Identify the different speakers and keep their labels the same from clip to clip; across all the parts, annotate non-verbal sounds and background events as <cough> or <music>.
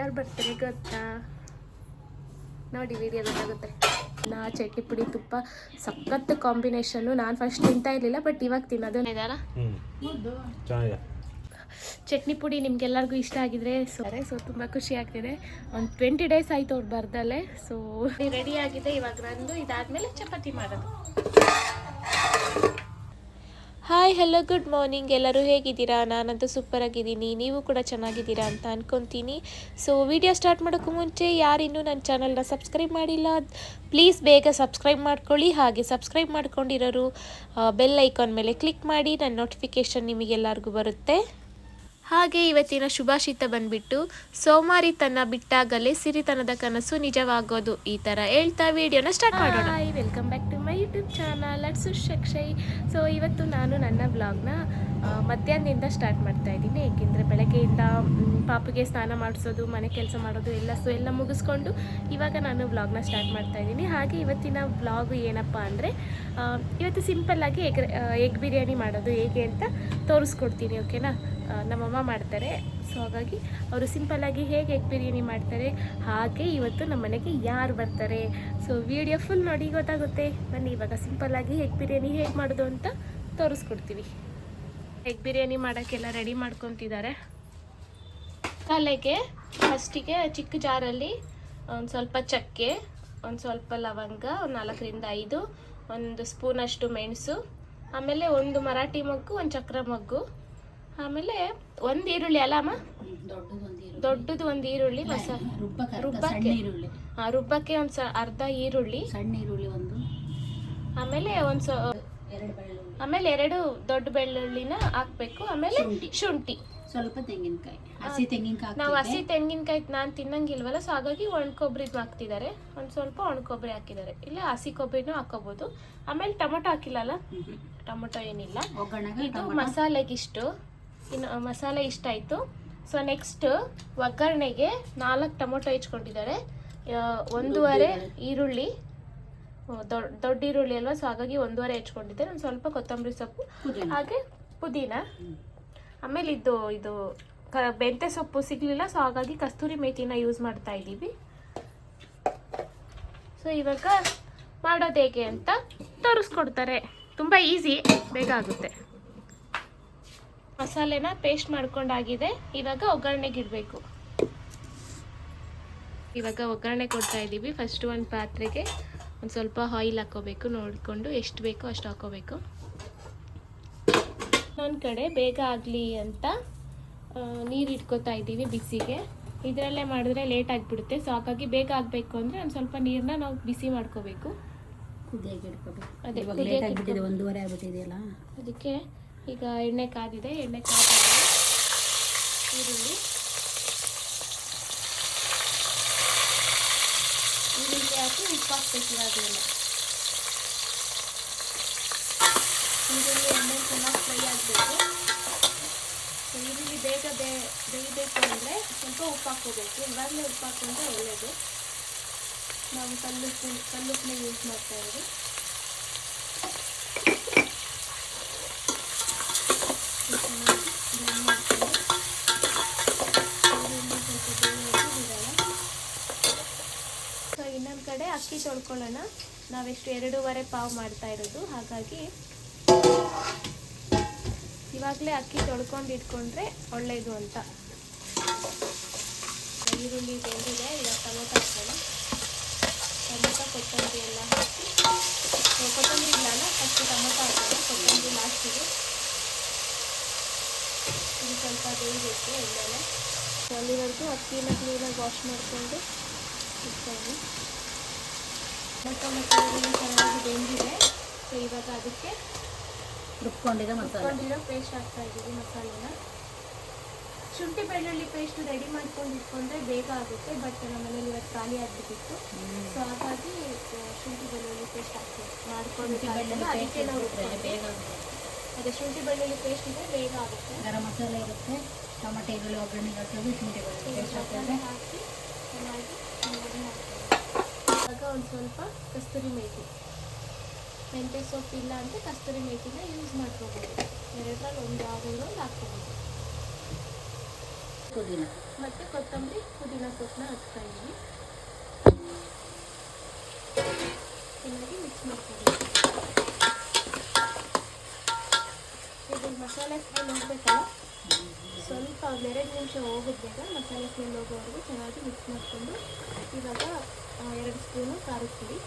Speaker 1: ಯಾರು ಬರ್ತಾರೆ ಗೊತ್ತಾ? ನೋಡಿ ವಿಡಿಯೋ ಗೊತ್ತಾಗುತ್ತೆ. ನಾ ಚಟ್ನಿ ಪುಡಿ ತುಪ್ಪ ಸಖತ್ ಕಾಂಬಿನೇಷನ್ನು ನಾನು ಫಸ್ಟ್ ತಿಂತಾ ಇರಲಿಲ್ಲ ಬಟ್ ಇವಾಗ ತಿನ್ನೋದು. ಚಟ್ನಿ ಪುಡಿ ನಿಮ್ಗೆಲ್ಲರಿಗೂ ಇಷ್ಟ ಆಗಿದ್ರೆ ಸೊರೆ ಸೊ ತುಂಬ ಖುಷಿ ಆಗ್ತಿದೆ. ಒಂದು ಟ್ವೆಂಟಿ ಡೇಸ್ ಆಯಿತು ಅವ್ರು ಬರ್ದಲ್ಲೇ ಸೊ ರೆಡಿ ಆಗಿದೆ ಇವಾಗ ನಂದು. ಇದಾದ್ಮೇಲೆ ಚಪಾತಿ ಮಾಡೋದು. ಹಾಯ್ ಹಲೋ ಗುಡ್ ಮಾರ್ನಿಂಗ್ ಎಲ್ಲರೂ ಹೇಗಿದ್ದೀರಾ? ನಾನಂತೂ ಸೂಪರ್ ಆಗಿದ್ದೀನಿ ನೀವು ಕೂಡ ಚೆನ್ನಾಗಿದ್ದೀರಾ ಅಂತ ಅಂದ್ಕೊತೀನಿ ಸೊ ವಿಡಿಯೋ ಸ್ಟಾರ್ಟ್ ಮಾಡೋಕ್ಕೂ ಮುಂಚೆ ಯಾರಿನ್ನೂ ನನ್ನ ಚಾನಲ್ನ ಸಬ್ಸ್ಕ್ರೈಬ್ ಮಾಡಿಲ್ಲ ಪ್ಲೀಸ್ ಬೇಗ ಸಬ್ಸ್ಕ್ರೈಬ್ ಮಾಡ್ಕೊಳ್ಳಿ. ಹಾಗೆ ಸಬ್ಸ್ಕ್ರೈಬ್ ಮಾಡ್ಕೊಂಡಿರೋರು ಬೆಲ್ ಐಕಾನ್ ಮೇಲೆ ಕ್ಲಿಕ್ ಮಾಡಿ, ನನ್ನ ನೋಟಿಫಿಕೇಷನ್ ನಿಮಗೆಲ್ಲರಿಗೂ ಬರುತ್ತೆ. ಹಾಗೆ ಇವತ್ತಿನ ಶುಭಾಷಿತ ಬಂದ್ಬಿಟ್ಟು, ಸೋಮಾರಿ ತನ್ನ ಬಿಟ್ಟಾಗಲೇ ಸಿರಿತನದ ಕನಸು ನಿಜವಾಗೋದು ಈ ಥರ ಹೇಳ್ತಾ ವಿಡಿಯೋನ ಸ್ಟಾರ್ಟ್ ಮಾಡೋಣ. Welcome back to YouTube channel ಅಟ್ಸು ಸುಶಕ್ಷಯ್ ಸೊ ಇವತ್ತು ನಾನು ನನ್ನ ಬ್ಲಾಗ್ನ ಮಧ್ಯಾಹ್ನದಿಂದ ಸ್ಟಾರ್ಟ್ ಮಾಡ್ತಾ ಇದ್ದೀನಿ. ಏಕೆಂದರೆ ಬೆಳಗ್ಗೆಯಿಂದ ಪಾಪಿಗೆ ಸ್ನಾನ ಮಾಡಿಸೋದು, ಮನೆ ಕೆಲಸ ಮಾಡೋದು ಎಲ್ಲ ಸೊ ಎಲ್ಲ ಮುಗಿಸ್ಕೊಂಡು ಇವಾಗ ನಾನು ಬ್ಲಾಗ್ನ ಸ್ಟಾರ್ಟ್ ಮಾಡ್ತಾ ಇದ್ದೀನಿ. ಹಾಗೆ ಇವತ್ತಿನ ಬ್ಲಾಗ್ ಏನಪ್ಪ ಅಂದರೆ ಇವತ್ತು ಸಿಂಪಲ್ಲಾಗಿ ಎಗ್ ಎಗ್ ಬಿರಿಯಾನಿ ಮಾಡೋದು ಹೇಗೆ ಅಂತ ತೋರಿಸ್ಕೊಡ್ತೀನಿ ಓಕೆನಾ ನಮ್ಮಮ್ಮ ಮಾಡ್ತಾರೆ. ಸೊ ಹಾಗಾಗಿ ಅವರು ಸಿಂಪಲ್ಲಾಗಿ ಹೇಗೆ ಎಗ್ ಬಿರಿಯಾನಿ ಮಾಡ್ತಾರೆ, ಹಾಗೆ ಇವತ್ತು ನಮ್ಮ ಮನೆಗೆ ಯಾರು ಬರ್ತಾರೆ. ಸೊ ವಿಡಿಯೋ ಫುಲ್ ನೋಡಿ ಗೊತ್ತಾಗುತ್ತೆ. ಬನ್ನಿ, ಇವಾಗ ಸಿಂಪಲ್ಲಾಗಿ ಎಗ್ ಬಿರಿಯಾನಿ ಹೇಗೆ ಮಾಡೋದು ಅಂತ ತೋರಿಸ್ಕೊಡ್ತೀವಿ. ಎಗ್ ಬಿರಿಯಾನಿ ಮಾಡೋಕ್ಕೆಲ್ಲ ರೆಡಿ ಮಾಡ್ಕೊತಿದ್ದಾರೆ. ತಲೆಗೆ ಫಸ್ಟಿಗೆ ಚಿಕ್ಕ ಜಾರಲ್ಲಿ ಒಂದು ಸ್ವಲ್ಪ ಚಕ್ಕೆ, ಒಂದು ಸ್ವಲ್ಪ ಲವಂಗ, ಒಂದು ನಾಲ್ಕರಿಂದ ಐದು, ಒಂದು ಸ್ಪೂನಷ್ಟು ಮೆಣಸು, ಆಮೇಲೆ ಒಂದು ಮರಾಠಿ ಮಗ್ಗು, ಒಂದು ಚಕ್ರ ಮೊಗ್ಗು. ಆಮೇಲೆ ಒಂದ್ ಈರುಳ್ಳಿ ಅಲ್ಲ ಅಮ್ಮ ದೊಡ್ಡದು ಒಂದ್ ಈರುಳ್ಳಿ
Speaker 2: ರುಬ್ಬಕ್ಕೆ. ಅರ್ಧ
Speaker 1: ರುಬ್ಬಕ್ಕೆ? ಒಂದು ಸ ಅರ್ಧ ಈರುಳ್ಳಿ.
Speaker 2: ಸಣ್ಣ ಈರುಳ್ಳಿ ಒಂದು.
Speaker 1: ಆಮೇಲೆ ಒಂದ್ ಸ ಆಮೇಲೆ ಎರಡು ದೊಡ್ಡ ಬೆಳ್ಳುಳ್ಳಿನ ಹಾಕ್ಬೇಕು. ಆಮೇಲೆ
Speaker 2: ಶುಂಠಿ. ಸ್ವಲ್ಪ ತೆಂಗಿನಕಾಯಿ. ಹಸಿ ತೆಂಗಿನಕಾಯಿ
Speaker 1: ನಾವು ಹಸಿ ತೆಂಗಿನಕಾಯಿ ನಾನು ತಿನ್ನಂಗಿಲ್ವಲ್ಲ ಸೊ ಹಾಗಾಗಿ ಒಣ ಕೊಬ್ಬರಿದು ಹಾಕ್ತಿದ್ದಾರೆ. ಒಂದು ಸ್ವಲ್ಪ ಒಣ ಕೊಬ್ಬರಿ ಹಾಕಿದ್ದಾರೆ. ಇಲ್ಲ ಹಸಿ ಕೊಬ್ಬರಿನೂ ಹಾಕೋಬಹುದು ಆಮೇಲೆ ಟೊಮೊಟೊ ಹಾಕಿಲ್ಲಲ್ಲ? ಟೊಮೊಟೊ ಏನಿಲ್ಲ. ಇದು ಮಸಾಲೆಗಿಷ್ಟು. ಇನ್ನು ಮಸಾಲೆ ಇಷ್ಟ ಆಯಿತು ಸೊ ನೆಕ್ಸ್ಟ್ ಒಗ್ಗರಣೆಗೆ ನಾಲ್ಕು ಟೊಮೊಟೊ ಹೆಚ್ಕೊಂಡಿದ್ದಾರೆ ಒಂದೂವರೆ ಈರುಳ್ಳಿ. ದೊಡ್ಡ ದೊಡ್ಡ ಈರುಳ್ಳಿ ಅಲ್ವಾ? ಸೊ ಹಾಗಾಗಿ ಒಂದೂವರೆ ಹೆಚ್ಕೊಂಡಿದ್ದೆ ಒಂದು ಸ್ವಲ್ಪ ಕೊತ್ತಂಬರಿ ಸೊಪ್ಪು ಹಾಗೆ ಪುದೀನ. ಆಮೇಲೆ ಇದು ಇದು ಕ ಬೆಂತೆ ಸೊಪ್ಪು ಸಿಗಲಿಲ್ಲ. ಸೊ ಹಾಗಾಗಿ ಕಸ್ತೂರಿ ಮೇಥಿನ ಯೂಸ್ ಮಾಡ್ತಾ ಇದ್ದೀವಿ. ಸೊ ಇವಾಗ ಮಾಡೋದು ಹೇಗೆ ಅಂತ ತೋರಿಸ್ಕೊಡ್ತಾರೆ. ತುಂಬ ಈಸಿ ಬೇಗ ಆಗುತ್ತೆ. ಮಸಾಲೆನ ಪೇಸ್ಟ್ ಮಾಡ್ಕೊಂಡಾಗಿದೆ. ಇವಾಗ ಒಗ್ಗರಣೆಗೆ ಇಡಬೇಕು. ಇವಾಗ ಒಗ್ಗರಣೆ ಕೊಡ್ತಾ ಇದ್ದೀವಿ. ಫಸ್ಟ್ ಒಂದು ಪಾತ್ರೆಗೆ ಒಂದು ಸ್ವಲ್ಪ ಆಯಿಲ್ ಹಾಕೋಬೇಕು. ನೋಡಿಕೊಂಡು ಎಷ್ಟು ಬೇಕೋ ಅಷ್ಟು ಹಾಕೋಬೇಕು. ಇನ್ನೊಂದು ಕಡೆ ಬೇಗ ಆಗಲಿ ಅಂತ ನೀರು ಇಟ್ಕೋತಾ ಇದ್ದೀವಿ ಬಿಸಿಗೆ. ಇದರಲ್ಲೇ ಮಾಡಿದ್ರೆ ಲೇಟ್ ಆಗಿಬಿಡುತ್ತೆ. ಸೊ ಹಾಗಾಗಿ ಬೇಗ ಆಗಬೇಕು ಅಂದರೆ ಒಂದು ಸ್ವಲ್ಪ ನೀರನ್ನ ನಾವು ಬಿಸಿ ಮಾಡ್ಕೋಬೇಕು. ಅದೇ,
Speaker 2: ಒಂದೂವರೆ ಆಗ್ಬಿಟ್ಟಿದೆಯಲ್ಲ?
Speaker 1: ಅದಕ್ಕೆ ಈಗ ಎಣ್ಣೆ ಕಾದಿದೆ ಎಣ್ಣೆ ಕಾದಿದೆ. ಈರುಳ್ಳಿ. ಈರುಳ್ಳಿ ಹಾಕಿ ಉಪ್ಪು ಹಾಕ್ಬೇಕು ಇವಾಗಲೆಲ್ಲ ಈರುಳ್ಳಿ, ಎಣ್ಣೆ ಚೆನ್ನಾಗಿ ಫ್ರೈ ಆಗಬೇಕು. ಈರುಳ್ಳಿ ಬೇಗ ಬೇಯಬೇಕು ಅಂದರೆ ಸ್ವಲ್ಪ ಉಪ್ಪು ಹಾಕೋಬೇಕು ಇವಾಗಲೇ ಉಪ್ಪು ಹಾಕೊಂಡ್ರೆ ಒಳ್ಳೆಯದು ನಾವು ಕಲ್ಲು ಕಲ್ಲುಪ್ಪನ್ನ ಯೂಸ್ ಮಾಡ್ತಾ ಅಕ್ಕಿ ತೊಳ್ಕೊಳ್ಳೋಣ. ನಾವೆಷ್ಟು ಎರಡೂವರೆ ಪಾವ್ ಮಾಡ್ತಾ ಇರೋದು. ಹಾಗಾಗಿ ಇವಾಗಲೇ ಅಕ್ಕಿ ತೊಳ್ಕೊಂಡು ಇಟ್ಕೊಂಡ್ರೆ ಒಳ್ಳೆಯದು ಅಂತ. ಈರುಳ್ಳಿ ಬೆಂದಿದೆ. ಇವಾಗ ಟೊಮೊಟೊ ಹಾಕೋಣ. ಟೊಮೊಟೊ, ಕೊತ್ತಂಬರಿ ಎಲ್ಲ ಹಾಕಿ. ಕೊತ್ತಂಬರಿ ಇಲ್ಲ ಫಸ್ಟ್ ಟೊಮೊಟೊ ಹಾಕೋಣ. ಕೊತ್ತಂಬರಿ ಲಾಸ್ಟಿಗೆ ಇದು ಸ್ವಲ್ಪ ಬೇಯಬೇಕು ಸೊ ಅಲ್ಲಿವರೆಗೂ ಅಕ್ಕಿನ ಕ್ಲೀನಾಗಿ ವಾಶ್ ಮಾಡಿಕೊಂಡು ಇಟ್ಕೊಂಡು ಈರುಳ್ಳಿ ಚೆನ್ನಾಗಿ ಬೆಂದಿದೆ ಸೊ ಇವಾಗ ಅದಕ್ಕೆ
Speaker 2: ರುಬ್ಕೊಂಡಿದೆ ಮಸಾಲೆ
Speaker 1: ಪೇಸ್ಟ್ ಹಾಕ್ತಾ ಇದ್ದೀವಿ ಮಸಾಲೆನ. ಶುಂಠಿ ಬೆಳ್ಳುಳ್ಳಿ ಪೇಸ್ಟ್ ರೆಡಿ ಮಾಡ್ಕೊಂಡು ಇಟ್ಕೊಂಡ್ರೆ ಬೇಗ ಆಗುತ್ತೆ ಬಟ್ ನಮ್ಮನೇಲಿ ಇವತ್ತು ಖಾಲಿ ಆಗಿಬಿಟ್ಟಿತ್ತು. ಸೊ ಹಾಗಾಗಿ ಶುಂಠಿ ಬೆಳ್ಳುಳ್ಳಿ ಪೇಸ್ಟ್ ಹಾಕ್ತೀವಿ ಮಾಡ್ಕೊಂಡು ಅದಕ್ಕೆ ನಾವು
Speaker 2: ಬೇಗ ಆಗುತ್ತೆ.
Speaker 1: ಅದೇ ಶುಂಠಿ ಬೆಳ್ಳುಳ್ಳಿ ಪೇಸ್ಟ್ ಇದೆ ಬೇಗ ಆಗುತ್ತೆ.
Speaker 2: ಗರಂ ಮಸಾಲೆ ಇರುತ್ತೆ. ಟೊಮಟೊ ಈರುಳ್ಳಿ ಒಗ್ಗರಣೆಗೆ ಹಾಕೋದು ಶುಂಠಿ ಬೆಳ್ಳುಳ್ಳಿ ಪೇಸ್ಟ್ ಹಾಕಿದ್ರೆ
Speaker 1: ಹಾಕಿ ಚೆನ್ನಾಗಿ ಒಗ್ಗರಣೆ ಹಾಕ್ತೀವಿ. ಇವಾಗ ಒಂದು ಸ್ವಲ್ಪ ಕಸ್ತೂರಿ ಮೇಥಿ ಮೆಂತ್ಯ ಸೊಪ್ಪು ಇಲ್ಲ ಅಂದರೆ ಕಸ್ತೂರಿ ಮೇಥಿನ ಯೂಸ್ ಮಾಡ್ಕೋಬೋದು. ಎರಡರಲ್ಲಿ ಒಂದು ಯಾವುದಾದ್ರು ಒಂದು ಹಾಕ್ಕೋಬೋದು.
Speaker 2: ಪುದೀನ.
Speaker 1: ಮತ್ತು ಕೊತ್ತಂಬರಿ ಪುದೀನ ಸೊಪ್ಪನ್ನ ಹಾಕ್ತಾ ಇದ್ದೀನಿ. ಚೆನ್ನಾಗಿ ಮಿಕ್ಸ್ ಮಾಡ್ಕೊಳ್ಳಿ. ಇದು ಮಸಾಲೆ ಫ್ರೈ ಹೋಗ್ಬೇಕಲ್ಲ ಸ್ವಲ್ಪ ಒಂದೆರಡು ನಿಮಿಷ ಹೋಗಿದ್ದಾಗ ಮಸಾಲೆ ಸ್ಮೆಲ್ ಹೋಗೋವರೆಗೂ ಚೆನ್ನಾಗಿ ಮಿಕ್ಸ್ ಮಾಡಿಕೊಂಡು ಇವಾಗ ಎರಡು ಸ್ಪೂನು ಖಾರದ ಪುಡಿ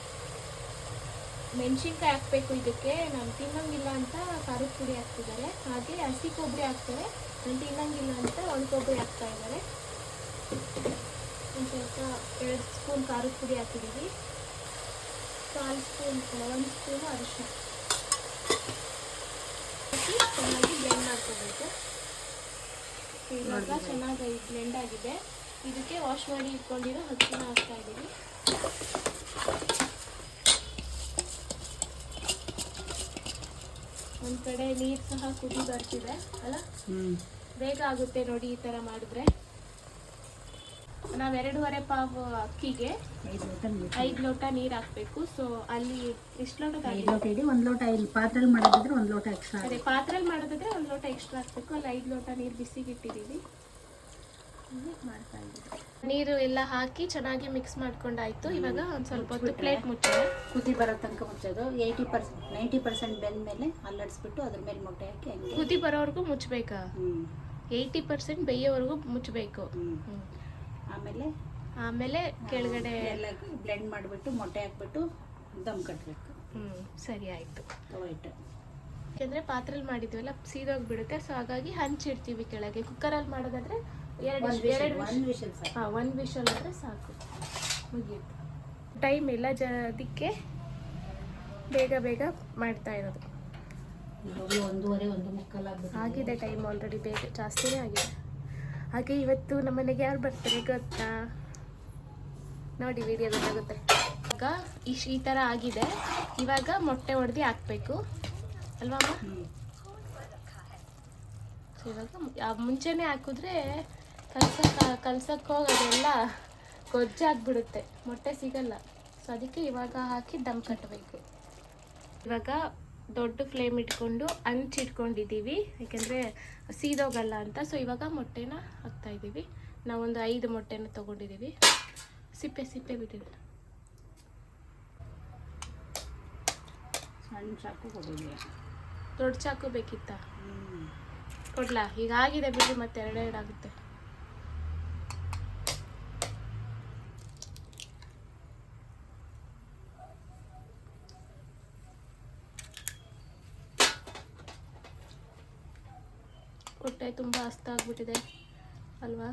Speaker 1: ಮೆಣಸಿನ್ಕಾಯಿ ಹಾಕಬೇಕು ಇದಕ್ಕೆ, ನಾನು ತಿನ್ನಂಗಿಲ್ಲ ಅಂತ ಖಾರದ ಪುಡಿ ಹಾಕ್ತಿದ್ದಾರೆ. ಹಾಗೆ ಹಸಿ ಕೊಬ್ಬರಿ ಹಾಕ್ತಾರೆ. ನಾನು ತಿನ್ನಂಗಿಲ್ಲ ಅಂತ ಒಂದು ಕೊಬ್ಬರಿ ಹಾಕ್ತಾ ಇದ್ದಾರೆ. ಒಂದು ಸ್ವಲ್ಪ ಎರಡು ಸ್ಪೂನ್ ಖಾರದ ಪುಡಿ ಹಾಕಿದ್ದೀವಿ. ಕಾಲು ಸ್ಪೂನ್ ಒಂದು ಸ್ಪೂನು ಅರಿಶಿನ ಚೆನ್ನಾಗಿ ಬ್ಲೆಂಡ್ ಮಾಡ್ಕೋಬೇಕು. ಇವಾಗ ಚೆನ್ನಾಗಿ ಬ್ಲೆಂಡ್ ಆಗಿದೆ. ಇದಕ್ಕೆ ವಾಶ್ ಮಾಡಿ ಇಟ್ಕೊಂಡಿರೋ ಹಕ್ಕಿನ ಹಾಕ್ತಾ ಇದ್ದೀವಿ ಒಂದು ಕಡೆ ನೀರು ಸಹ ಕುದಿ ಬರ್ತಿದೆ ಅಲ್ಲ? ಬೇಗ ಆಗುತ್ತೆ ನೋಡಿ ಈ ಥರ ಮಾಡಿದ್ರೆ. ನಾವು ಎರಡೂವರೆ ಪಾವು ಅಕ್ಕಿಗೆ
Speaker 2: ಐದು ಲೋಟ ನೀರು
Speaker 1: ಹಾಕ್ಬೇಕು. ಸೊ ಅಲ್ಲಿ ಎಷ್ಟು ಲೋಟ
Speaker 2: ಐದು ಲೋಟ ಇಡಿ ಒಂದು ಲೋಟ ಇಲ್ಲಿ ಪಾತ್ರೆಲಿ ಮಾಡೋದಿದ್ರೆ ಒಂದು ಲೋಟ ಎಕ್ಸ್ಟ್ರಾ
Speaker 1: ಅದೇ ಪಾತ್ರೆಲಿ ಮಾಡೋದಿದ್ರೆ ಒಂದು ಲೋಟ ಎಕ್ಸ್ಟ್ರಾ ಹಾಕ್ಬೇಕು. ಅಲ್ಲಿ ಐದು ಲೋಟ ನೀರು ಬಿಸಿಗಿಟ್ಟಿದ್ದೀವಿ ಮಾಡ್ತಾ ಇದ್ದೀವಿ. ನೀರು ಎಲ್ಲ ಹಾಕಿ ಚೆನ್ನಾಗಿ ಮಿಕ್ಸ್ ಮಾಡ್ಕೊಂಡಾಯ್ತು. ಇವಾಗ ಒಂದು ಸ್ವಲ್ಪ ಹೊತ್ತು ಪ್ಲೇಟ್ ಮುಚ್ಚೋದು
Speaker 2: ಕುದಿ ಬರೋ ತನಕ ಮುಚ್ಚೋದು. ಏಯ್ಟಿ ಪರ್ಸೆಂಟ್ ನೈಂಟಿ ಪರ್ಸೆಂಟ್ ಬೆಂದ ಮೇಲೆ ಅಲ್ಲಡಿಸ್ಬಿಟ್ಟು ಅದ್ರ ಮೇಲೆ ಮೊಟ್ಟೆ ಹಾಕಿ
Speaker 1: ಕುದಿ ಬರೋವರೆಗೂ ಮುಚ್ಚಬೇಕಾ ಏಯ್ಟಿ ಪರ್ಸೆಂಟ್ ಬೇಯೋವರೆಗೂ ಮುಚ್ಚಬೇಕು
Speaker 2: ಹ್ಞೂ ಆಮೇಲೆ
Speaker 1: ಆಮೇಲೆ ಕೆಳಗಡೆ
Speaker 2: ಎಲ್ಲ ಬ್ಲೆಂಡ್ ಮಾಡಿಬಿಟ್ಟು ಮೊಟ್ಟೆ ಹಾಕ್ಬಿಟ್ಟು ದಮ್ ಕಟ್ಟಬೇಕು
Speaker 1: ಹ್ಞೂ ಸರಿ ಆಯಿತು.
Speaker 2: ವೈಟ್
Speaker 1: ಯಾಕೆಂದರೆ ಪಾತ್ರೆಲಿ ಮಾಡಿದ್ವಲ್ಲ ಸೀದೋಗ್ಬಿಡುತ್ತೆ ಸೊ ಹಾಗಾಗಿ ಹಂಚಿಡ್ತೀವಿ ಕೆಳಗೆ. ಕುಕ್ಕರಲ್ಲಿ ಮಾಡೋದಾದ್ರೆ ಎರಡು
Speaker 2: ಒಂದು
Speaker 1: ಎರಡು ಹಾಂ ಒಂದು ವಿಷಲ್ ಆದರೆ ಸಾಕು. ಮುಗಿಯುತ್ತೆ. ಟೈಮ್ ಇಲ್ಲ ಜ ಅದಕ್ಕೆ ಬೇಗ ಬೇಗ ಮಾಡ್ತಾ ಇರೋದು.
Speaker 2: ಒಂದೂವರೆ ಒಂದು
Speaker 1: ಆಗಿದೆ ಟೈಮ್ ಆಲ್ರೆಡಿ ಬೇಗ ಜಾಸ್ತಿನೇ ಆಗಿದೆ. ಹಾಗೆ ಇವತ್ತು ನಮ್ಮ ಮನೆಗೆ ಯಾರು ಬರ್ತಾರೆ ಗೊತ್ತಾ? ನೋಡಿ ವಿಡಿಯೋ ಗೊತ್ತಾಗುತ್ತೆ ಇವಾಗ ಇಶ್ ಈ ಥರ ಆಗಿದೆ. ಇವಾಗ ಮೊಟ್ಟೆ ಒಡೆದು ಹಾಕಬೇಕು. ಅಲ್ವಾ ಇವಾಗ ಮುಂಚೆನೇ ಹಾಕಿದ್ರೆ ಕಲ್ಸಕ್ಕೆ ಕಲ್ಸಕ್ಕೆ ಹೋಗೋದೆಲ್ಲ ಗೊಜ್ಜಾಗ್ಬಿಡುತ್ತೆ ಮೊಟ್ಟೆ ಸಿಗಲ್ಲ. ಸೊ ಅದಕ್ಕೆ ಇವಾಗ ಹಾಕಿ ದಮ್ ಕಟ್ಟಬೇಕು ಇವಾಗ ದೊಡ್ಡ ಫ್ಲೇಮ್ ಇಟ್ಕೊಂಡು ಹಂಚಿಟ್ಕೊಂಡಿದ್ದೀವಿ ಯಾಕೆಂದರೆ ಸೀದೋಗಲ್ಲ ಅಂತ. ಸೊ ಇವಾಗ ಮೊಟ್ಟೆನ ಹಾಕ್ತಾ ಇದ್ದೀವಿ. ನಾವೊಂದು ಐದು ಮೊಟ್ಟೆನ ತೊಗೊಂಡಿದ್ದೀವಿ. ಸಿಪ್ಪೆ ಸಿಪ್ಪೆ ಬಿಟ್ಟಿದೆ
Speaker 2: ಸಣ್ಣ ಚಾಕು
Speaker 1: ದೊಡ್ಡ ಚಾಕು ಬೇಕಿತ್ತಾ? ಕೊಡ್ಲಾ? ಈಗ ಆಗಿದೆ ಬಿಡಿ ಮತ್ತೆ ಎರಡೆರಡು ಆಗುತ್ತೆ ಹೊಟ್ಟೆ ತುಂಬ ಹಸ್ತ ಆಗ್ಬಿಟ್ಟಿದೆ ಅಲ್ವಾ?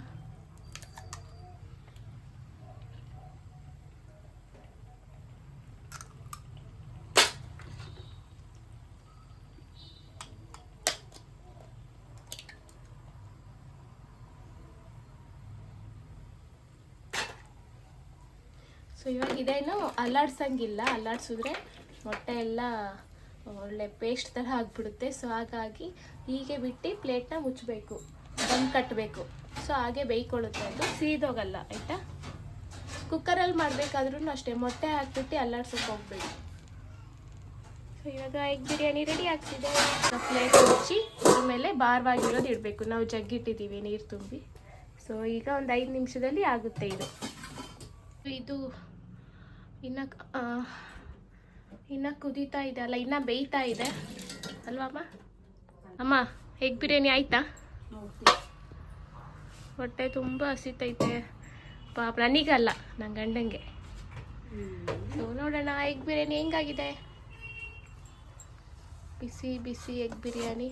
Speaker 1: ಸೊ ಇವಾಗ ಇದೇನು ಅಲ್ಲಾಡ್ಸಂಗಿಲ್ಲ ಅಲ್ಲಾಡ್ಸಿದ್ರೆ ಮೊಟ್ಟೆ ಎಲ್ಲ ಒಳ್ಳೆ ಪೇಸ್ಟ್ ಥರ ಆಗಿಬಿಡುತ್ತೆ. ಸೊ ಹಾಗಾಗಿ ಹೀಗೆ ಬಿಟ್ಟು ಪ್ಲೇಟ್ನ ಮುಚ್ಚಬೇಕು. ದಮ್ ಕಟ್ಟಬೇಕು ಸೊ ಹಾಗೆ ಬೇಯ್ಕೊಳ್ಳುತ್ತೆ ಅದು. ಸೀದೋಗಲ್ಲ, ಆಯಿತಾ? ಕುಕ್ಕರಲ್ಲಿ ಮಾಡಬೇಕಾದ್ರೂ ಅಷ್ಟೇ. ಮೊಟ್ಟೆ ಹಾಕ್ಬಿಟ್ಟು ಅಲ್ಲಾಡ್ಸೋಕೆ ಹೋಗ್ಬೇಡಿ. ಸೊ ಇವಾಗ ಎಗ್ ಬಿರಿಯಾನಿ ರೆಡಿ ಆಗ್ತಿದೆ. ಪ್ಲೇಟ್ ಮುಚ್ಚಿ, ಆಮೇಲೆ ಭಾರವಾಗಿರೋದು ಇಡಬೇಕು. ನಾವು ಜಗ್ಗಿಟ್ಟಿದ್ದೀವಿ ನೀರು ತುಂಬಿ. ಸೊ ಈಗ ಒಂದು ಐದು ನಿಮಿಷದಲ್ಲಿ ಆಗುತ್ತೆ ಇದು. ಇದು ಇನ್ನ ಇನ್ನ ಕುದೀತಾ ಇದೆ ಅಲ್ಲ ಇನ್ನ ಬೇಯ್ತಾ ಇದೆ. ಅಲ್ವಾ ಅಮ್ಮ? ಅಮ್ಮ ಎಗ್ ಬಿರಿಯಾನಿ ಆಯ್ತಾ? ಹೊಟ್ಟೆ ತುಂಬ ಹಸಿತೈತೆ. ಪಾಪ ನನಗಲ್ಲ ನನ್ನ ಗಂಡಂಗೆ. ಸೊ ನೋಡೋಣ ಎಗ್ ಬಿರಿಯಾನಿ ಹೆಂಗಾಗಿದೆ? ಬಿಸಿ ಬಿಸಿ ಎಗ್ ಬಿರಿಯಾನಿ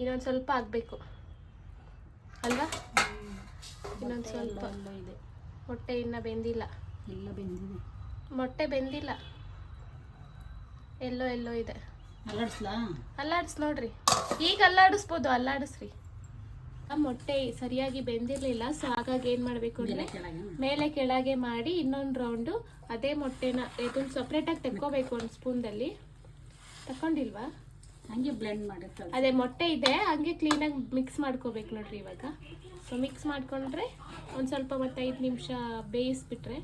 Speaker 1: ಇನ್ನೊಂದು ಸ್ವಲ್ಪ ಆಗಬೇಕು ಅಲ್ವಾ? ಇನ್ನೊಂದು ಸ್ವಲ್ಪ. ಹೊಟ್ಟೆ ಇನ್ನು ಬೆಂದಿಲ್ಲ.
Speaker 2: ಎಲ್ಲ ಬೆಂದಿದೆ.
Speaker 1: ಮೊಟ್ಟೆ ಬೆಂದಿಲ್ಲ. ಎಲ್ಲೋ ಎಲ್ಲೋ ಇದೆ.
Speaker 2: ಅಲ್ಲಾಡ್ಸ್ಲಾ?
Speaker 1: ಅಲ್ಲಾಡಿಸ್ ನೋಡ್ರಿ. ಈಗ ಅಲ್ಲಾಡಿಸ್ಬೋದು ಅಲ್ಲಾಡಿಸ್ರಿ. ಆ ಮೊಟ್ಟೆ ಸರಿಯಾಗಿ ಬೆಂದಿರಲಿಲ್ಲ ಸೊ ಹಾಗಾಗಿ ಏನು ಮಾಡಬೇಕು ಅಂದರೆ ಮೇಲೆ ಕೆಳಗೆ. ಮಾಡಿ ಇನ್ನೊಂದು ರೌಂಡು ಅದೇ ಮೊಟ್ಟೆನ ಇದನ್ನು ಸಪ್ರೇಟಾಗಿ ತಕ್ಕೋಬೇಕು ಒಂದು ಸ್ಪೂನ್ದಲ್ಲಿ. ತಕೊಂಡಿಲ್ವಾ
Speaker 2: ಹಂಗೆ ಬ್ಲೆಂಡ್ ಮಾಡುತ್ತೆ
Speaker 1: ಅದೇ ಮೊಟ್ಟೆ ಇದೆ ಹಂಗೆ ಕ್ಲೀನಾಗಿ ಮಿಕ್ಸ್ ಮಾಡ್ಕೋಬೇಕು ನೋಡ್ರಿ ಇವಾಗ. ಸೊ ಮಿಕ್ಸ್ ಮಾಡ್ಕೊಂಡ್ರೆ ಒಂದು ಸ್ವಲ್ಪ ಮತ್ತೆ ಐದು ನಿಮಿಷ ಬೇಯಿಸ್ಬಿಟ್ರೆ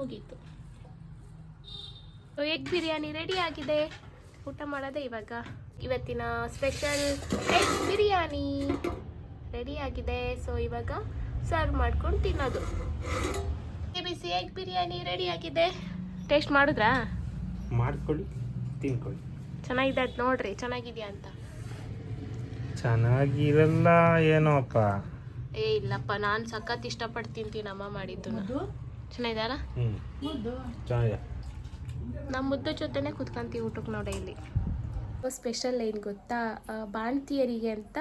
Speaker 1: ಮುಗೀತು. ಸೊ ಎಗ್ ಬಿರಿಯಾನಿ ರೆಡಿ ಆಗಿದೆ. ಊಟ ಮಾಡೋದೇ ಇವಾಗ. ಇವತ್ತಿನ ಸ್ಪೆಷಲ್ ಎಗ್ ಬಿರಿಯಾನಿ ರೆಡಿ ಆಗಿದೆ. ಸೊ ಇವಾಗ ಸರ್ವ್ ಮಾಡ್ಕೊಂಡು ತಿನ್ನೋದು. ಬಿಸಿ ಬಿಸಿ ಎಗ್ ಬಿರಿಯಾನಿ ರೆಡಿ ಆಗಿದೆ. ಟೇಸ್ಟ್ ಮಾಡಿದ್ರಾ?
Speaker 3: ಮಾಡ್ಕೊಳ್ಳಿ ತಿನ್ಕೊಳ್ಳಿ.
Speaker 1: ಚೆನ್ನಾಗಿದೆ ಅದು ನೋಡ್ರಿ ಚೆನ್ನಾಗಿದೆಯಾ ಅಂತ?
Speaker 3: ಚೆನ್ನಾಗಿರಲ್ಲ ಏನೋ ಅಪ್ಪ
Speaker 1: ಏ ಇಲ್ಲಪ್ಪ ನಾನು ಸಖತ್ ಇಷ್ಟಪಟ್ಟು ತಿಂತೀನಿ ಅಮ್ಮ ಮಾಡಿದ್ದು ಚೆನ್ನಾಗಿದೆ ಅಲ್ಲ
Speaker 3: ಹ್ಞೂ ಚೆನ್ನಾಗಿದೆ.
Speaker 1: ನಮ್ಮ ಮುದ್ದೆ ಜೊತೆನೆ ಕುತ್ಕೊಂತೀವಿ ಊಟಕ್ಕೆ ನೋಡಿ ಇಲ್ಲಿ. ಸ್ಪೆಷಲ್ ಏನು ಗೊತ್ತಾ? ಬಾಣ್ತಿಯರಿಗೆ ಅಂತ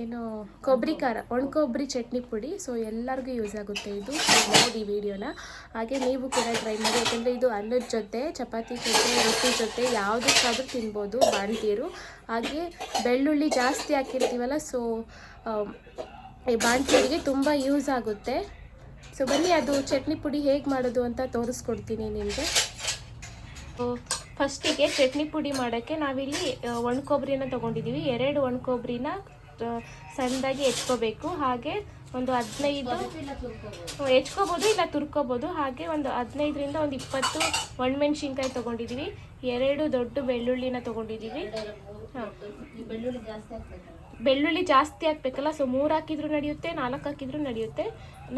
Speaker 1: ಏನು ಕೊಬ್ಬರಿ ಖಾರ ಒಣ ಕೊಬ್ಬರಿ ಚಟ್ನಿ ಪುಡಿ. ಸೊ ಎಲ್ಲರಿಗೂ ಯೂಸ್ ಆಗುತ್ತೆ ಇದು. ನೋಡಿ ವಿಡಿಯೋನ. ಹಾಗೆ ನೀವು ಕೂಡ ಟ್ರೈ ಮಾಡಿ. ಯಾಕೆಂದರೆ ಇದು ಅನ್ನದ ಜೊತೆ ಚಪಾತಿ ಜೊತೆ ರೊಟ್ಟಿ ಜೊತೆ ಯಾವುದಕ್ಕಾದ್ರೂ ತಿನ್ಬೋದು ಬಾಣ್ತಿಯರು. ಹಾಗೆ ಬೆಳ್ಳುಳ್ಳಿ ಜಾಸ್ತಿ ಹಾಕಿರ್ತೀವಲ್ಲ ಸೊ ಈ ಬಾಣ್ತಿಯರಿಗೆ ತುಂಬ ಯೂಸ್ ಆಗುತ್ತೆ. ಸೊ ಬನ್ನಿ, ಅದು ಚಟ್ನಿ ಪುಡಿ ಹೇಗೆ ಮಾಡೋದು ಅಂತ ತೋರಿಸ್ಕೊಡ್ತೀನಿ ನಿಮಗೆ. ಫಸ್ಟಿಗೆ ಚಟ್ನಿ ಪುಡಿ ಮಾಡೋಕ್ಕೆ ನಾವಿಲ್ಲಿ ಒಣ ಕೊಬ್ಬರಿನ ತೊಗೊಂಡಿದ್ದೀವಿ ಎರಡು ಒಣ ಕೊಬ್ಬರಿನ ಸಣ್ಣದಾಗಿ ಹೆಚ್ಕೋಬೇಕು. ಹಾಗೆ ಒಂದು ಹದಿನೈದು ಹೆಚ್ಕೋಬೋದು ಇಲ್ಲ ತುರ್ಕೋಬೋದು. ಹಾಗೆ ಒಂದು ಹದಿನೈದರಿಂದ ಒಂದು ಇಪ್ಪತ್ತು ಒಣಮೆಣ್ಸಿನ್ಕಾಯಿ ತೊಗೊಂಡಿದ್ದೀವಿ ಎರಡು ದೊಡ್ಡ ಬೆಳ್ಳುಳ್ಳಿನ ತೊಗೊಂಡಿದ್ದೀವಿ ಹಾಂ.
Speaker 2: ಬೆಳ್ಳುಳ್ಳಿ ಜಾಸ್ತಿ
Speaker 1: ಬೆಳ್ಳುಳ್ಳಿ ಜಾಸ್ತಿ ಹಾಕ್ಬೇಕಲ್ಲ ಸೊ ಮೂರು ಹಾಕಿದ್ರು ನಡೆಯುತ್ತೆ ನಾಲ್ಕು ಹಾಕಿದ್ರು ನಡೆಯುತ್ತೆ.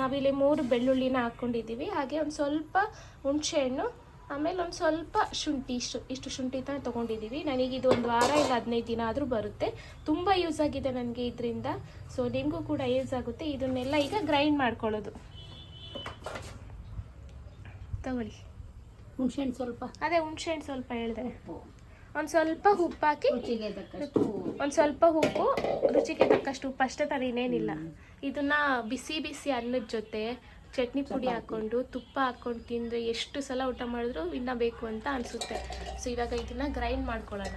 Speaker 1: ನಾವಿಲ್ಲಿ ಮೂರು ಬೆಳ್ಳುಳ್ಳಿನ ಹಾಕ್ಕೊಂಡಿದ್ದೀವಿ. ಹಾಗೆ ಒಂದು ಸ್ವಲ್ಪ ಹುಣಸೆಹಣ್ಣು ಆಮೇಲೆ ಒಂದು ಸ್ವಲ್ಪ ಶುಂಠಿ ಇಷ್ಟು ಇಷ್ಟು ಶುಂಠಿ ತಾನೆ ತೊಗೊಂಡಿದ್ದೀವಿ. ನನಗೆ ಇದು ಒಂದು ವಾರ ಇಲ್ಲ ಹದಿನೈದು ದಿನ ಆದರೂ ಬರುತ್ತೆ. ತುಂಬ ಯೂಸ್ ಆಗಿದೆ ನನಗೆ ಇದರಿಂದ. ಸೊ ನಿಮಗೂ ಕೂಡ ಯೂಸ್ ಆಗುತ್ತೆ. ಇದನ್ನೆಲ್ಲ ಈಗ ಗ್ರೈಂಡ್ ಮಾಡ್ಕೊಳ್ಳೋದು. ತಗೊಳ್ಳಿ.
Speaker 2: ಹುಣಸೆಹಣ್ಣು ಸ್ವಲ್ಪ.
Speaker 1: ಅದೇ ಹುಣಸೆಹಣ್ಣು ಸ್ವಲ್ಪ ಹೇಳಿದೆ. ಒಂದು ಸ್ವಲ್ಪ ಉಪ್ಪು ಹಾಕಿ
Speaker 2: ರುಚಿಗೆ ತಕ್ಕಷ್ಟು
Speaker 1: ಒಂದು ಸ್ವಲ್ಪ ಉಪ್ಪು ರುಚಿಗೆ ತಕ್ಕಷ್ಟು ಉಪ್ಪು. ಅಷ್ಟೇ ತರ ಇನ್ನೇನಿಲ್ಲ. ಇದನ್ನ ಬಿಸಿ ಬಿಸಿ ಅನ್ನದ ಜೊತೆ ಚಟ್ನಿ ಪುಡಿ ಹಾಕ್ಕೊಂಡು ತುಪ್ಪ ಹಾಕ್ಕೊಂಡು ತಿಂದರೆ ಎಷ್ಟು ಸಲ ಊಟ ಮಾಡಿದ್ರು ಇನ್ನ ಬೇಕು ಅಂತ ಅನಿಸುತ್ತೆ. ಸೊ ಇವಾಗ ಇದನ್ನ ಗ್ರೈಂಡ್ ಮಾಡ್ಕೊಳ್ಳೋಣ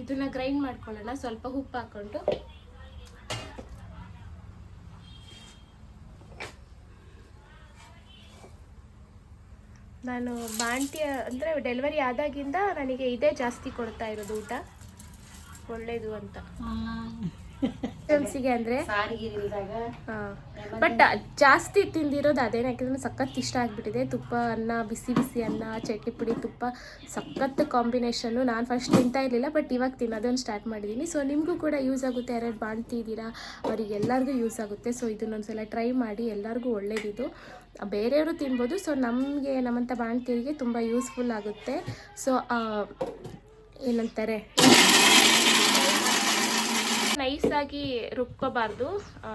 Speaker 1: ಇದನ್ನ ಗ್ರೈಂಡ್ ಮಾಡ್ಕೊಳ್ಳೋಣ. ಸ್ವಲ್ಪ ಉಪ್ಪು ಹಾಕ್ಕೊಂಡು. ನಾನು ಬಾಂಟಿಯ ಅಂದರೆ ಡೆಲಿವರಿ ಆದಾಗಿಂದ ನನಗೆ ಇದೇ ಜಾಸ್ತಿ ಕೊಡ್ತಾ ಇರೋದು ಊಟ. ಒಳ್ಳೇದು ಅಂತ. ಅಂದರೆ? ಬಟ್ ಜಾಸ್ತಿ ತಿಂದಿರೋದು ಅದೇನು ಯಾಕಂದ್ರೆ ಸಖತ್ ಇಷ್ಟ ಆಗ್ಬಿಟ್ಟಿದೆ. ತುಪ್ಪ ಅನ್ನ ಬಿಸಿ ಬಿಸಿ ಅನ್ನ ಚಟ್ನಿ ಪುಡಿ ತುಪ್ಪ ಸಖತ್ ಕಾಂಬಿನೇಷನ್ ನಾನು ಫಸ್ಟ್ ತಿಂತಾ ಇರಲಿಲ್ಲ ಬಟ್ ಇವಾಗ ತಿನ್ನೋದನ್ನು ಸ್ಟಾರ್ಟ್ ಮಾಡಿದ್ದೀನಿ ಸೊ ನಿಮಗೂ ಕೂಡ ಯೂಸ್ ಆಗುತ್ತೆ ಯಾರ್ಯಾರು ಬಾಣ್ತಿದ್ದೀರಾ ಅವರಿಗೆಲ್ಲರಿಗೂ ಯೂಸ್ ಆಗುತ್ತೆ. ಸೊ ಇದನ್ನೊಂದ್ಸಲ ಟ್ರೈ ಮಾಡಿ ಎಲ್ಲರಿಗೂ ಒಳ್ಳೇದಿದು. ಬೇರೆಯವರು ತಿನ್ಬೋದು. ಸೊ ನಮಗೆ ನಮ್ಮಂಥ ಬಾಣ್ತಿಯರಿಗೆ ತುಂಬ ಯೂಸ್ಫುಲ್ ಆಗುತ್ತೆ. ಸೊ ಏನಂತಾರೆ? ನೈಸಾಗಿ ರುಬ್ಕೋಬಾರ್ದು. ಆ,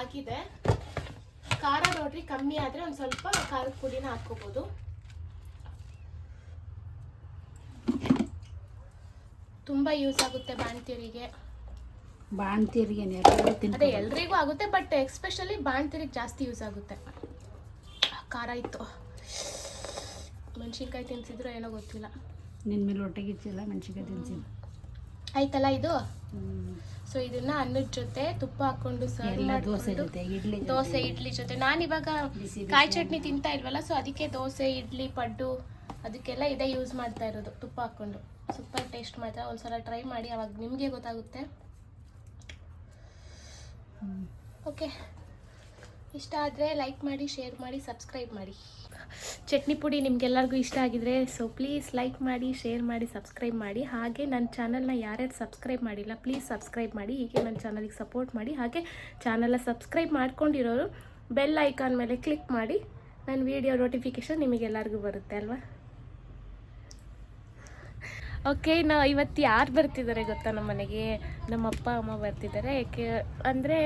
Speaker 1: ಆಗಿದೆ. ಖಾರ ನೋಡ್ರಿ ಕಮ್ಮಿ ಆದ್ರೆ ಒಂದು ಸ್ವಲ್ಪ ಖಾರದ ಪುಡಿನ ಹಾಕ್ಕೋಬೋದು. ತುಂಬ ಯೂಸ್ ಆಗುತ್ತೆ ಬಾಣ್ತಿಯರಿಗೆ
Speaker 2: ಬಾಣ್ತಿರಿಗೆ ಎಲ್ಲರೂ
Speaker 1: ಅದೇ
Speaker 2: ತಿಂತಾರೆ
Speaker 1: ಎಲ್ರಿಗೂ ಆಗುತ್ತೆ ಬಟ್ ಎಕ್ಸ್ಪೆಷಲಿ ಬಾಣ್ತಿರಿಗೆ ಜಾಸ್ತಿ ಯೂಸ್ ಆಗುತ್ತೆ. ಖಾರ ಇತ್ತು. ಮೆಣಸಿನ್ಕಾಯಿ ತಿನ್ಸಿದ್ರು ಏನೋ ಗೊತ್ತಿಲ್ಲ.
Speaker 2: ನಿನ್ನ ಮೇಲೆ ಹೊಟ್ಟೆಗೆ ಇಚ್ಚಿಲ್ಲ ಮೆಣಸಿನ್ಕಾಯಿ ತಿನ್ಸಿಲ್ಲ
Speaker 1: ಆಯ್ತಲ್ಲ ಇದು? ಸೊ ಇದನ್ನ ಅನ್ನದ ಜೊತೆ ತುಪ್ಪ ಹಾಕೊಂಡು ಸರ್ವ್
Speaker 2: ದೋಸೆ ಇಡ್ಲಿ ಜೊತೆ.
Speaker 1: ದೋಸೆ ಇಡ್ಲಿ ಜೊತೆ. ನಾನು ಇವಾಗ ಕಾಯಿ ಚಟ್ನಿ ತಿಂತಾ ಇಲ್ವಲ್ಲ ಸೊ ಅದಕ್ಕೆ ದೋಸೆ ಇಡ್ಲಿ ಪಡ್ಡು ಅದಕ್ಕೆಲ್ಲ ಇದೇ ಯೂಸ್ ಮಾಡ್ತಾ ಇರೋದು ತುಪ್ಪ ಹಾಕೊಂಡು ಸೂಪರ್ ಟೇಸ್ಟ್ ಮಾಡ್ತಾ ಒಂದ್ಸಲ ಟ್ರೈ ಮಾಡಿ ಅವಾಗ ನಿಮಗೆ ಗೊತ್ತಾಗುತ್ತೆ. ಓಕೆ ಇಷ್ಟ ಆದರೆ ಲೈಕ್ ಮಾಡಿ ಶೇರ್ ಮಾಡಿ ಸಬ್ಸ್ಕ್ರೈಬ್ ಮಾಡಿ. ಚಟ್ನಿ ಪುಡಿ ನಿಮಗೆಲ್ಲರಿಗೂ ಇಷ್ಟ ಆಗಿದ್ರೆ ಸೊ ಪ್ಲೀಸ್ ಲೈಕ್ ಮಾಡಿ ಶೇರ್ ಮಾಡಿ ಸಬ್ಸ್ಕ್ರೈಬ್ ಮಾಡಿ. ಹಾಗೆ ನನ್ನ ಚಾನಲ್ನ ಯಾರ್ಯಾರು ಸಬ್ಸ್ಕ್ರೈಬ್ ಮಾಡಿಲ್ಲ ಪ್ಲೀಸ್ ಸಬ್ಸ್ಕ್ರೈಬ್ ಮಾಡಿ. ಹೀಗೆ ನನ್ನ ಚಾನಲಿಗೆ ಸಪೋರ್ಟ್ ಮಾಡಿ. ಹಾಗೆ ಚಾನಲ್ನ ಸಬ್ಸ್ಕ್ರೈಬ್ ಮಾಡ್ಕೊಂಡಿರೋರು ಬೆಲ್ ಐಕಾನ್ ಮೇಲೆ ಕ್ಲಿಕ್ ಮಾಡಿ. ನನ್ನ ವಿಡಿಯೋ ನೋಟಿಫಿಕೇಷನ್ ನಿಮಗೆಲ್ಲರಿಗೂ ಬರುತ್ತೆ ಅಲ್ವಾ? ಓಕೆ ನಾ ಇವತ್ತು ಯಾರು ಬರ್ತಿದ್ದಾರೆ ಗೊತ್ತಾ ನಮ್ಮ ಮನೆಗೆ? ನಮ್ಮ ಅಪ್ಪ, ಅಮ್ಮ ಬರ್ತಿದ್ದಾರೆ ಯಾಕೆ ಅಂದರೆ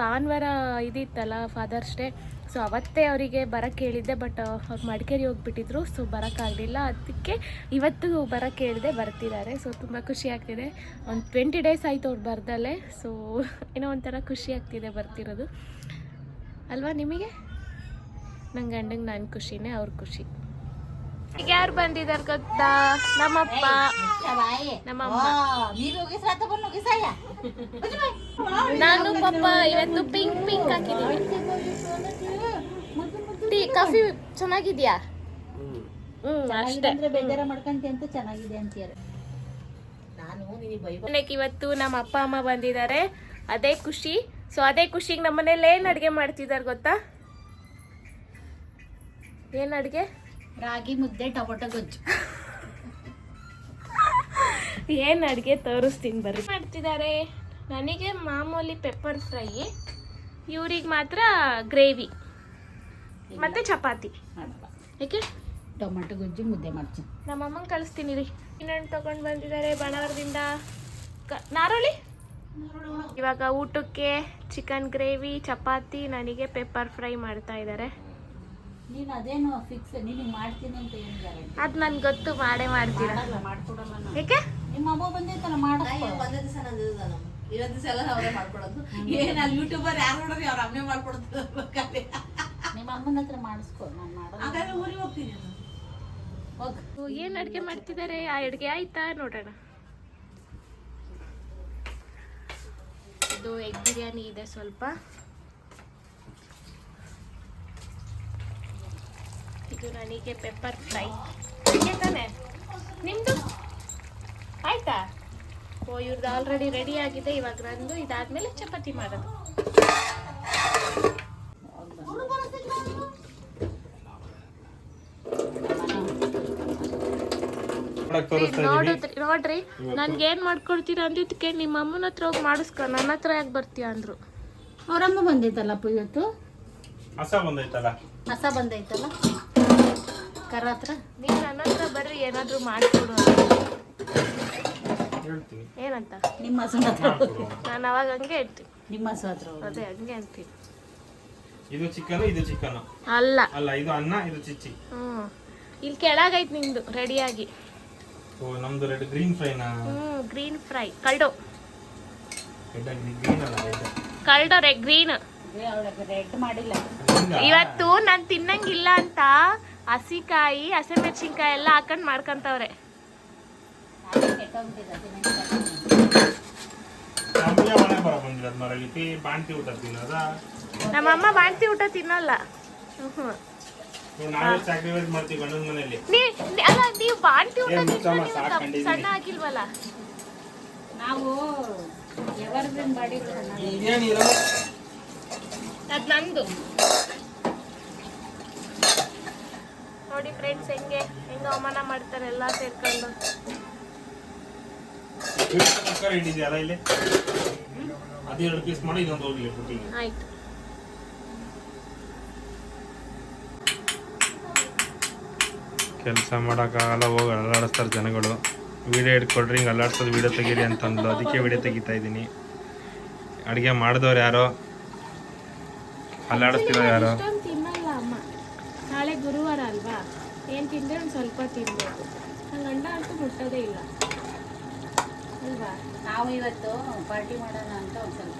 Speaker 1: ಭಾನುವಾರ ಇದಿತ್ತಲ್ಲ ಫಾದರ್ಸ್ ಡೇ ಸೊ ಅವತ್ತೇ ಅವರಿಗೆ ಬರೋಕ್ಕೆ ಹೇಳಿದ್ದೆ ಬಟ್ ಅವ್ರು ಮಡಿಕೇರಿ ಹೋಗ್ಬಿಟ್ಟಿದ್ರು ಸೊ ಬರೋಕ್ಕಾಗಲಿಲ್ಲ ಅದಕ್ಕೆ ಇವತ್ತು ಬರೋಕ್ಕೆ ಹೇಳಿದೆ ಬರ್ತಿದ್ದಾರೆ. ಸೊ ತುಂಬ ಖುಷಿ ಆಗ್ತಿದೆ. ಒಂದು ಟ್ವೆಂಟಿ ಡೇಸ್ ಆಯಿತು ಅವ್ರು ಬರ್ದಲ್ಲೇ. ಸೊ <laughs> ಏನೋ ಒಂಥರ ಖುಷಿ ಆಗ್ತಿದೆ ಬರ್ತಿರೋದು. ಅಲ್ವಾ ನಿಮಗೆ? ನನ್ನ ಗಂಡಂಗೆ ನಾನು ಖುಷಿನೇ, ಅವ್ರ ಖುಷಿ. ಈಗ ಯಾರು ಬಂದಿದ್ದಾರೆ ಗೊತ್ತಾ? ನಮ್ಮಪ್ಪ. ನಾನು ಪಪ್ಪ ಇವತ್ತು ಪಿಂಕ್ ಪಿಂಕ್ ಹಾಕಿದೀವಿ ಟೀ, ಕಾಫಿ ಚೆನ್ನಾಗಿದ್ಯಾ? ಅಷ್ಟೇ.
Speaker 2: ಬೇಜಾರ ಅಂತ
Speaker 1: ಇವತ್ತು ನಮ್ಮ ಅಪ್ಪ, ಅಮ್ಮ ಬಂದಿದ್ದಾರೆ. ಅದೇ ಖುಷಿ. ಸೊ ಅದೇ ಖುಷಿಗೆ ನಮ್ಮ ಮನೇಲಿ ಏನು ಅಡುಗೆ ಮಾಡ್ತಿದ್ದಾರೆ ಗೊತ್ತಾ? ಏನು ಅಡುಗೆ?
Speaker 2: ರಾಗಿ ಮುದ್ದೆ ಟೊಮೊಟೊ ಗೊಜ್ಜು.
Speaker 1: ಏನು ಅಡುಗೆ ತೋರಿಸ್ತೀನಿ ಬರ್ರಿ. ಮಾಡ್ತಿದ್ದಾರೆ? ನನಗೆ ಮಾಮೂಲಿ ಪೆಪ್ಪರ್ ಫ್ರೈ ಇವ್ರಿಗೆ ಮಾತ್ರ ಗ್ರೇವಿ ಮತ್ತೆ ಚಪಾತಿ. ಏಕೆ
Speaker 2: ಟೊಮೊಟೊ ಗೊಜ್ಜು ಮುದ್ದೆ ಮಾಡ್ತೀನಿ.
Speaker 1: ನಮ್ಮ ಅಮ್ಮಂಗೆ ಕಳಿಸ್ತೀನಿ ರೀ ಇನ್ನೊಂದು ತಗೊಂಡು ಬಂದಿದ್ದಾರೆ ಬಣವರದಿಂದ ಕ ನಾರೋಳಿ? ಇವಾಗ ಊಟಕ್ಕೆ ಚಿಕನ್ ಗ್ರೇವಿ ಚಪಾತಿ ನನಗೆ ಪೆಪ್ಪರ್ ಫ್ರೈ ಮಾಡ್ತಾ ಇದ್ದಾರೆ.
Speaker 2: ನೀನು ಅದೇನು ಫಿಕ್ಸ್ ನಿನಗೆ ಮಾಡ್ತೀನಿ ಅಂತ ಏನು ಗ್ಯಾರಂಟಿ
Speaker 1: ಅದು ನನ್ಗೆ ಗೊತ್ತು ಮಾಡೇ ಮಾಡ್ತೀರಾ?
Speaker 2: ಮಾಡಲ್ಲ ಮಾಡ್ಕೊಡಲ್ಲ ನಾನು.
Speaker 1: ಏಕೆ?
Speaker 2: ನಿಮ್ಮ ಅಮ್ಮ ಬಂದೈತಲ್ಲ ಮಾಡಿಸ್ಕೊ
Speaker 4: ಒಂದೇ ದಿವಸ ನಂದಿದ್ದಲ್ಲ ಇವತ್ತು ದಿವಸ ಎಲ್ಲ ಅವರೇ ಮಾಡ್ಕೊಡೋದು. ಏನ್ ಅಲ್ಲಿ ಯೂಟ್ಯೂಬರ್ ಯಾರು ನೋಡ್ರಿ ಅವ್ರ ಅಮ್ಮೆ ಮಾಡ್ಕೊಡ್ತಾರೆ
Speaker 2: ನಿಮ್ಮ ಅಮ್ಮನ ಹತ್ರ ಮಾಡಿಸ್ಕೊ ನಾನು ಮಾಡಲ್ಲ
Speaker 4: ಹಾಗಾದ್ರೆ ಊರಿಗೆ ಹೋಗ್ತೀನಿ ನಾನು.
Speaker 2: ಹೋಗ್.
Speaker 1: ಏನು ಅಡುಗೆ ಮಾಡ್ತಿದ್ದಾರೆ ಆ ಅಡುಗೆ ಆಯ್ತಾ? ನೋಡೋಣ. ಇದು ಎಗ್ ಬಿರಿಯಾನಿ ಇದೆ ಸ್ವಲ್ಪ. ಇದು ನನಗೆ ಪೆಪ್ಪರ್ ಫ್ರೈ ಹಂಗೆ ತಾನೆ? ನಿಮ್ಮದು ಆಯ್ತಾ? ಓ ಇವ್ರದ್ದು ಆಲ್ರೆಡಿ ರೆಡಿ ಆಗಿದೆ. ಇವಾಗ ನಂದು ಇದಾದ್ಮೇಲೆ ಚಪಾತಿ ಮಾಡೋದು. ನೋಡ್ರಿ. ನನ್ಗೆ ಏನ್ ಮಾಡ್ಕೊಡ್ತೀರಾ ಅಂದಿದ್ಕೆ ನಿಮ್ಮ ಅಮ್ಮನ ಹತ್ರ ಹೋಗಿ ಮಾಡಿಸ್ಕೊ. ನನ್ನ ಹತ್ರ ಯಾಕೆ ಬರ್ತೀಯ ಅಂದ್ರು.
Speaker 2: ಅವರಮ್ಮ ಬಂದೈತಲ್ಲಪ್ಪ ಇವತ್ತು?
Speaker 3: ಹಸ ಬಂದೈತಲ್ಲ?
Speaker 2: ಹಸ ಬಂದೈತಲ್ಲ? ಕರ ಹತ್ರ?
Speaker 1: ನೀವು ನನ್ನ ಹತ್ರ ಬರ್ರಿ ಏನಾದರೂ ಮಾಡ್ಕೊಡು ಅಂತ.
Speaker 3: ಹೇಳ್ತೀನಿ.
Speaker 1: ಏನಂತ?
Speaker 2: ನಿಮ್ಮ ಹತ್ರ
Speaker 1: ನಾನು ಅವಾಗ ಹಂಗೆ ಹೇಳ್ತೀನಿ.
Speaker 2: ನಿಮ್ಮ ಹಸು ಹತ್ರ ಹೋಗು.
Speaker 1: ಅದೇ ಹಂಗೆ ಅಂತೀನಿ
Speaker 3: ಇದು ಚಿಕನ್ ಇದು ಚಿಕನ್.
Speaker 1: ಅಲ್ಲ.
Speaker 3: ಅಲ್ಲ ಇದು ಅನ್ನ ಇದು ಚಿಚ್ಚಿ.
Speaker 1: ಹ್ಮ್. ಇಲ್ಲಿ ಕೆಳಗೈತ್ ನಿಮ್ಮದು ರೆಡಿಯಾಗಿ.
Speaker 3: ಓ ನಮ್ದು ರೆಡ್ ಗ್ರೀನ್ ಫ್ರೈನಾ?
Speaker 1: ಹ್ಮ್ ಗ್ರೀನ್ ಫ್ರೈ ಕಲ್ಡೋ
Speaker 3: ಗ್ರೀನ್ ಅಲ್ಲ ರೆಡ್
Speaker 1: ಕಲ್ಡೋ ರೇ ಗ್ರೀನ್.
Speaker 2: ಅವಳಿಗೆ ರೆಡ್ ಮಾಡಿಲ್ಲ.
Speaker 1: ಇವತ್ತು ನಾನು ತಿನ್ನಂಗಿಲ್ಲ ಅಂತ. ಹಸಿಕಾಯಿ ಹಸಿಮೆಣಸಿನ್ಕಾಯಿ ಎಲ್ಲ ಹಾಕೊಂಡು ಮಾಡ್ಕೊಂತವ್ರೆ. ನಮ್ಮಮ್ಮ ಬಾಣ್ತಿ ಊಟ ತಿನ್ನಲ್ಲ.
Speaker 3: ನೀವು
Speaker 1: ಬಾಣ್ತಿ ಊಟ. ಸಣ್ಣ ಆಗಿಲ್ವಲ್ಲ?
Speaker 2: ನಾವು
Speaker 1: ಅದ್ ನಂದು. ನೋಡಿ ಫ್ರೆಂಡ್ಸ್ ಹೆಂಗೆ ಹೆಂಗ ಅವಮಾನ ಮಾಡ್ತಾರೆ ಎಲ್ಲ ಸೇರ್ಕೊಂಡು. ಆಯ್ತು.
Speaker 3: ಕೆಲಸ ಮಾಡೋಕ್ಕಾಗಲ್ಲ ಹೋಗಿ ಅಲ್ಲಾಡಿಸ್ತಾರೆ ಜನಗಳು. ವಿಡಿಯೋ ಇಟ್ಕೊಡ್ರಿ ಹಿಂಗೆ ಅಲ್ಲಾಡ್ಸೋದು ವಿಡಿಯೋ ತೆಗೀರಿ ಅಂತಂದ್ಲು. ಅದಕ್ಕೆ ವಿಡಿಯೋ ತೆಗಿತಾ ಇದ್ದೀನಿ. ಅಡುಗೆ ಮಾಡಿದವ್ರು ಯಾರೋ? ಅಲ್ಲಾಡಿಸ್ತಿರೋ ಯಾರೋ
Speaker 1: ಇಷ್ಟೊಂದು ತಿನ್ನಲ್ಲ ಅಮ್ಮ ನಾಳೆ ಗುರುವಾರ ಅಲ್ವಾ ಏನು ತಿಂದ್ರೆ ಒಂದು ಸ್ವಲ್ಪ ತಿನ್ಬೇಕು ನನ್ನ ಗಂಡ ಅಂತೂ ಮುಟ್ಟೋದೇ ಇಲ್ಲ. ಅಲ್ವಾ?
Speaker 2: ನಾವು ಇವತ್ತು ಪಾರ್ಟಿ ಮಾಡೋಣ ಅಂತ ಒಂದು ಸ್ವಲ್ಪ.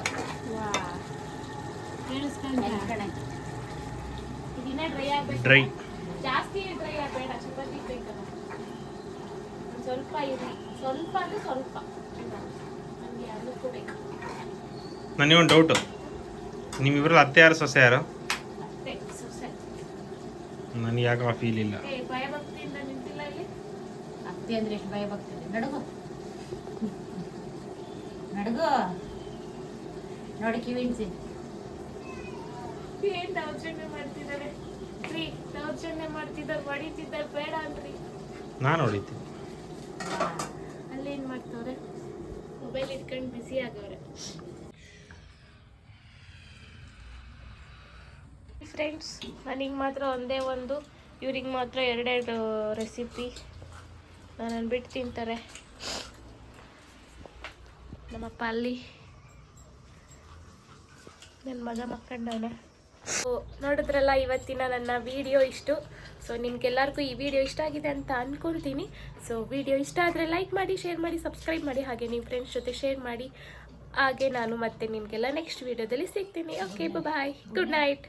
Speaker 2: ನೆನ್ಕಣೆ
Speaker 1: ಇದನ್ನ ಡ್ರೈ ಆಗ್ಬೇಕು.
Speaker 3: ಡ್ರೈ
Speaker 1: ಜಾಸ್ತಿ ಡ್ರೈ ಆಗಬೇಡ ಚಪಾತಿ ಬೇಕಲ್ಲ ಸ್ವಲ್ಪ ಇರಲಿ ಸ್ವಲ್ಪ ಅಂದ್ರೆ ಸ್ವಲ್ಪ. ನಮಗೆ ಅದಕ್ಕೂ ಬೇಕು.
Speaker 3: ನನಗೆ ಒಂದು ಡೌಟು ನಿಮ್ಮಿಬ್ರಲ್ಲಿ ಅತ್ತೆ ಯಾರು ಸೊಸೆ ಯಾರು? ನನಗೆ ಯಾಕೋ ಆ ಫೀಲ್ ಇಲ್ಲ
Speaker 1: ಏ ಭಯ ಭಕ್ತಿಯಿಂದ ನಿಂತಿಲ್ಲ ಇಲ್ಲಿ
Speaker 2: ಅತ್ತೆ ಅಂದ್ರೆ ಎಷ್ಟು ಭಯ ನಡುಗು. ನಡುಗು. ನೋಡಿ ಕಿವಿಣ್ಸಿ
Speaker 1: ಏನ್ ದೌರ್ಜನ್ಯ ಮಾಡ್ತಿದ್ದಾರೆ? ರೀ ದೌರ್ಜನ್ಯ ಮಾಡ್ತಿದ್ದಾರೆ ಹೊಡಿತಿದ್ದಾರೆ ಬೇಡ ಅಂದ್ರಿ
Speaker 3: ನಾನು ಹೊಡಿತೀನಿ.
Speaker 1: ಅಲ್ಲಿ ಏನ್ ಮಾಡ್ತವ್ರೆ? ಮೊಬೈಲ್ ಇಟ್ಕೊಂಡು ಬಿಸಿ ಆಗವ್ರೆ. ಫ್ರೆಂಡ್ಸ್ ನನಗೆ ಮಾತ್ರ ಒಂದೇ ಒಂದು ಇವ್ರಿಗೆ ಮಾತ್ರ ಎರಡೆರಡು ರೆಸಿಪಿ ನಾನು ಬಿಟ್ಟು ತಿಂತಾರೆ. ನಮ್ಮಪ್ಪ ಅಲ್ಲಿ. ನನ್ನ ಮಗ ಮಕ್ಕಂಡವನೆ. ಸೊ ನೋಡಿದ್ರಲ್ಲ ಇವತ್ತಿನ ನನ್ನ ವಿಡಿಯೋ ಇಷ್ಟು. ಸೊ ನಿಮ್ಗೆಲ್ಲರಿಗೂ ಈ ವಿಡಿಯೋ ಇಷ್ಟ ಆಗಿದೆ ಅಂತ ಅಂದ್ಕೊಳ್ತೀನಿ ಸೊ ವಿಡಿಯೋ ಇಷ್ಟ ಆದರೆ ಲೈಕ್ ಮಾಡಿ ಶೇರ್ ಮಾಡಿ ಸಬ್ಸ್ಕ್ರೈಬ್ ಮಾಡಿ, ಹಾಗೆ ನಿಮ್ಮ ಫ್ರೆಂಡ್ಸ್ ಜೊತೆ ಶೇರ್ ಮಾಡಿ. ಹಾಗೆ ನಾನು ಮತ್ತೆ ನಿಮಗೆಲ್ಲ ನೆಕ್ಸ್ಟ್ ವಿಡಿಯೋದಲ್ಲಿ ಸಿಗ್ತೀನಿ. Okay bye good night